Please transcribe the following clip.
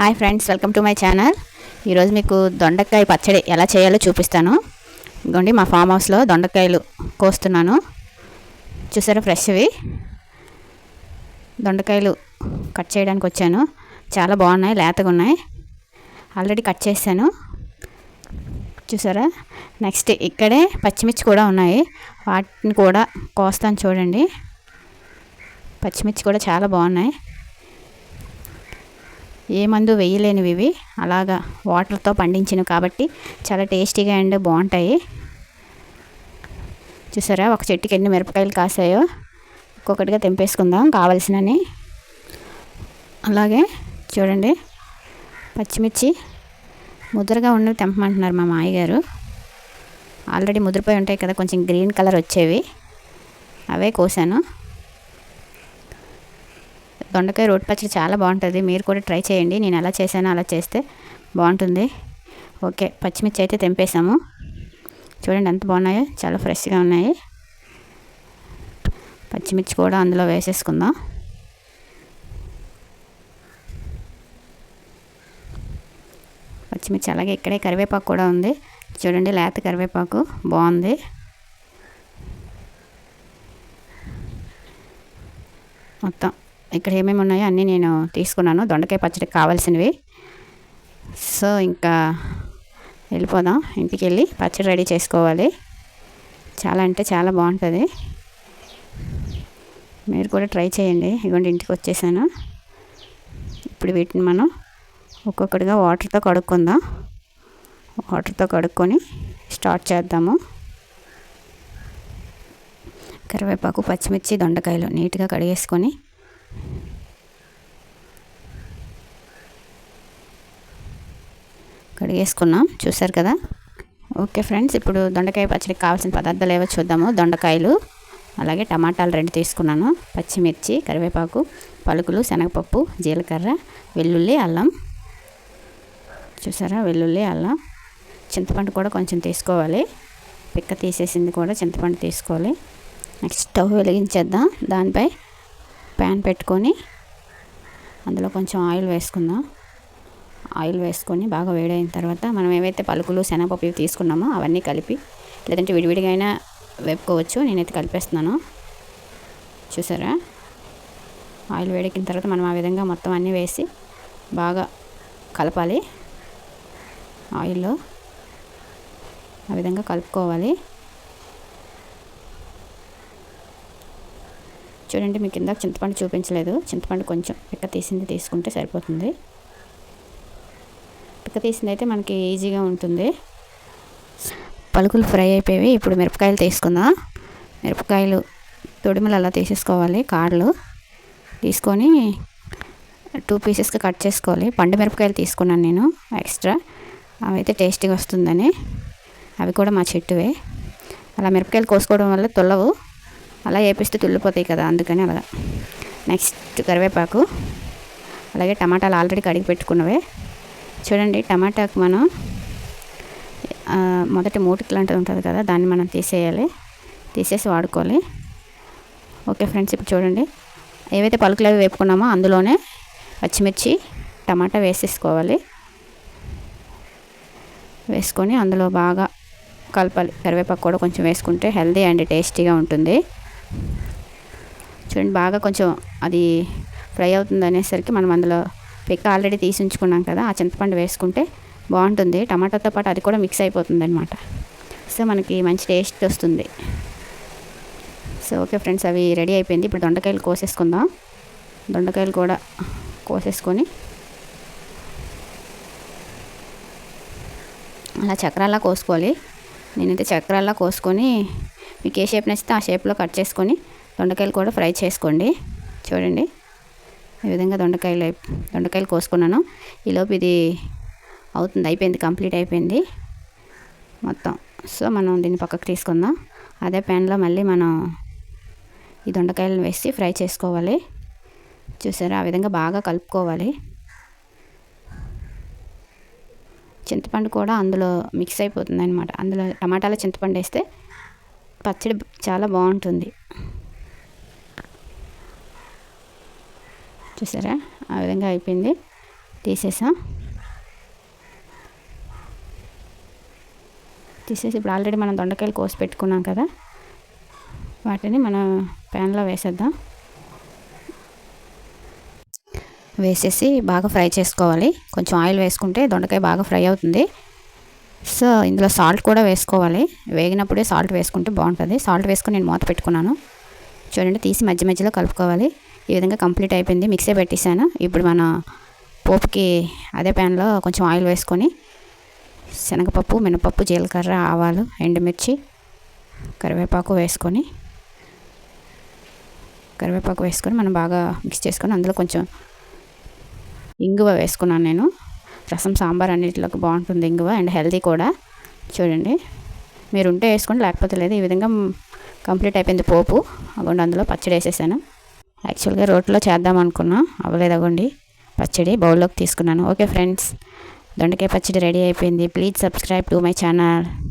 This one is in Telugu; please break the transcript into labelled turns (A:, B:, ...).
A: Hi friends welcome to my channel. ఈరోజు మీకు దొండకాయ పచ్చడి ఎలా చేయాలో చూపిస్తాను. ఇదిగోండి మా ఫామ్ హౌస్లో దొండకాయలు కోస్తున్నాను. చూసారా ఫ్రెష్వి? దొండకాయలు కట్ చేయడానికి వచ్చాను. చాలా బాగున్నాయి లేతగా ఉన్నాయి. ఆల్రెడీ కట్ చేశాను. చూసారా? నెక్స్ట్ ఇక్కడే పచ్చిమిర్చి కూడా ఉన్నాయి. వాటిని కూడా కోస్తాను చూడండి. పచ్చిమిర్చి కూడా చాలా బాగున్నాయి. ఏ మందు వేయలేనివి ఇవి. అలాగా వాటర్తో పండించినవి కాబట్టి చాలా టేస్టీగా అండ్ బాగుంటాయి. చూసారా? ఒక చెట్టుకి ఎన్ని మిరపకాయలు కాసాయో. ఒక్కొక్కటిగా తెంపేసుకుందాం కావలసినని అలాగే చూడండి. పచ్చిమిర్చి ముద్రగా ఉన్నవి తెంపమంటున్నారు మా మాయగారు ఆల్రెడీ ముద్రపోయి ఉంటాయి కదా కొంచెం గ్రీన్ కలర్ వచ్చేవి. అవే కోసాను. దొండకాయ రోటి పచ్చడి చాలా బాగుంటుంది. మీరు కూడా ట్రై చేయండి. నేను ఎలా చేశానో అలా చేస్తే బాగుంటుంది. ఓకే పచ్చిమిర్చి అయితే తెంపేసాము చూడండి ఎంత బాగున్నాయో చాలా ఫ్రెష్గా ఉన్నాయి. పచ్చిమిర్చి కూడా అందులో వేసేసుకుందాం. పచ్చిమిర్చి అలాగే ఇక్కడే కరివేపాకు కూడా ఉంది. చూడండి లేత కరివేపాకు బాగుంది. మొత్తం ఇక్కడ ఏమేమి ఉన్నాయో అన్నీ నేను తీసుకున్నాను. దొండకాయ పచ్చడికి కావాల్సినవి. సో ఇంకా వెళ్ళిపోదాం. ఇంటికి వెళ్ళి పచ్చడి రెడీ చేసుకోవాలి. చాలా అంటే చాలా బాగుంటుంది. మీరు కూడా ట్రై చేయండి. ఇదిగోండి ఇంటికి వచ్చేసాను. ఇప్పుడు వీటిని మనం ఒక్కొక్కటిగా వాటర్తో కడుక్కుందాం. వాటర్తో కడుక్కొని స్టార్ట్ చేద్దాము. కరివేపాకు పచ్చిమిర్చి దొండకాయలు నీట్గా కడిగేసుకొని కడిగేసుకున్నాం. చూసారు కదా? ఓకే ఫ్రెండ్స్ ఇప్పుడు దొండకాయ పచ్చడికి కావాల్సిన పదార్థాలు ఏవో చూద్దాము. దొండకాయలు అలాగే టమాటాలు రెండు తీసుకున్నాను. పచ్చిమిర్చి కరివేపాకు పలుకులు శనగపప్పు జీలకర్ర వెల్లుల్లి అల్లం. చూసారా? వెల్లుల్లి అల్లం. చింతపండు కూడా కొంచెం తీసుకోవాలి. పిక్క తీసేసింది కూడా చింతపండు తీసుకోవాలి. నెక్స్ట్ స్టవ్ వెలిగించేద్దాం. దానిపై ప్యాన్ పెట్టుకొని అందులో కొంచెం ఆయిల్ వేసుకుందాం. ఆయిల్ వేసుకొని బాగా వేడైన తర్వాత మనం ఏవైతే పలుకులు శనగపప్పు తీసుకున్నామో అవన్నీ కలిపి లేదంటే విడివిడిగా అయినా వేపుకోవచ్చు. నేనైతే కలిపేస్తున్నాను. చూసారా? ఆయిల్ వేడెక్కిన తర్వాత మనం ఆ విధంగా మొత్తం అన్నీ వేసి బాగా కలపాలి. ఆయిల్లో ఆ విధంగా కలుపుకోవాలి. చూడండి మీకు ఇందాక చింతపండు చూపించలేదు. చింతపండు కొంచెం పిక్క తీసింది తీసుకుంటే సరిపోతుంది. పక్క తీసింది అయితే మనకి ఈజీగా ఉంటుంది. పలుకులు ఫ్రై అయిపోయి ఇప్పుడు మిరపకాయలు తీసుకుందాం. మిరపకాయలు తొడిమలు అలా తీసేసుకోవాలి కాడలు తీసుకొని టూ పీసెస్గా కట్ చేసుకోవాలి. పండు మిరపకాయలు తీసుకున్నాను నేను ఎక్స్ట్రా. అవైతే టేస్టీగా వస్తుందని. అవి కూడా మా చెట్టువే. అలా మిరపకాయలు కోసుకోవడం వల్ల తొల్లవు అలా వేపిస్తే తుల్లిపోతాయి కదా అందుకని అలాగా నెక్స్ట్ కరివేపాకు. అలాగే టమాటాలు ఆల్రెడీ కడిగి పెట్టుకున్నవే. చూడండి టమాటాకు మనం మొదటి మూటికి లాంటిది ఉంటుంది కదా దాన్ని మనం తీసేయాలి. తీసేసి వాడుకోవాలి. ఓకే ఫ్రెండ్స్ ఇప్పుడు చూడండి. ఏవైతే పలుకులు అవి వేపుకున్నామో అందులోనే పచ్చిమిర్చి టమాటా వేసేసుకోవాలి. వేసుకొని అందులో బాగా కలపాలి. కరివేపాకు కూడా కొంచెం వేసుకుంటే హెల్దీ అండ్ టేస్టీగా ఉంటుంది. చూడండి బాగా కొంచెం అది ఫ్రై అవుతుంది అనేసరికి మనం అందులో పిక్క ఆల్రెడీ తీసి ఉంచుకున్నాం కదా ఆ చింతపండు వేసుకుంటే బాగుంటుంది. టమాటాతో పాటు అది కూడా మిక్స్ అయిపోతుంది అనమాట సో మనకి మంచి టేస్ట్ వస్తుంది. సో ఓకే ఫ్రెండ్స్ అవి రెడీ అయిపోయింది. ఇప్పుడు దొండకాయలు కోసేసుకుందాం. దొండకాయలు కూడా కోసేసుకొని అలా చక్రాల్లా కోసుకోవాలి. నేనైతే చక్రాల్లా కోసుకొని మీకు ఏ షేప్ నచ్చితే ఆ షేప్లో కట్ చేసుకొని దొండకాయలు కూడా ఫ్రై చేసుకోండి. చూడండి. ఈ విధంగా దొండకాయలు దొండకాయలు కోసుకున్నాను. ఈలోపు ఇది అవుతుంది అయిపోయింది కంప్లీట్ అయిపోయింది మొత్తం. సో మనం దీన్ని పక్కకు తీసుకుందాం. అదే ప్యాన్లో మళ్ళీ మనం ఈ దొండకాయలను వేసి ఫ్రై చేసుకోవాలి. చూసారా? ఆ విధంగా బాగా కలుపుకోవాలి. చింతపండు కూడా అందులో మిక్స్ అయిపోతుంది అనమాట అందులో టమాటాలో చింతపండు వేస్తే పచ్చడి చాలా బాగుంటుంది. చూసారా? ఆ విధంగా అయిపోయింది. తీసేసా. తీసేసి ఇప్పుడు ఆల్రెడీ మనం దొండకాయలు కోసి పెట్టుకున్నాం కదా. వాటిని మనం ప్యాన్లో వేసేద్దాం. వేసేసి బాగా ఫ్రై చేసుకోవాలి. కొంచెం ఆయిల్ వేసుకుంటే దొండకాయ బాగా ఫ్రై అవుతుంది. సో ఇందులో సాల్ట్ కూడా వేసుకోవాలి. వేగినప్పుడే సాల్ట్ వేసుకుంటే బాగుంటుంది. సాల్ట్ వేసుకుని నేను మూత పెట్టుకున్నాను. చూడండి తీసి మధ్య మధ్యలో కలుపుకోవాలి. ఈ విధంగా కంప్లీట్ అయిపోయింది. మిక్సీ పెట్టేశాను. ఇప్పుడు మన పోపుకి అదే ప్యాన్లో కొంచెం ఆయిల్ వేసుకొని శనగపప్పు మినపప్పు జీలకర్ర ఆవాలు ఎండుమిర్చి కరివేపాకు వేసుకొని కరివేపాకు వేసుకొని మనం బాగా మిక్స్ చేసుకొని అందులో కొంచెం ఇంగువ వేసుకున్నాను నేను. రసం సాంబార్ అన్నింటిలోకి బాగుంటుంది ఇంగువ అండ్ హెల్తీ కూడా. చూడండి. మీరు ఉంటే వేసుకోండి లేకపోతే లేదు. ఈ విధంగా కంప్లీట్ అయిపోయింది పోపు. అవ్వండి అందులో పచ్చడి వేసేసాను. యాక్చువల్గా రోట్లో చేద్దాం అనుకున్నా. అవ్వలేదు అవ్వండి పచ్చడి బౌల్లోకి తీసుకున్నాను. Okay friends. దొండకాయ పచ్చడి రెడీ అయిపోయింది. Please subscribe to my channel.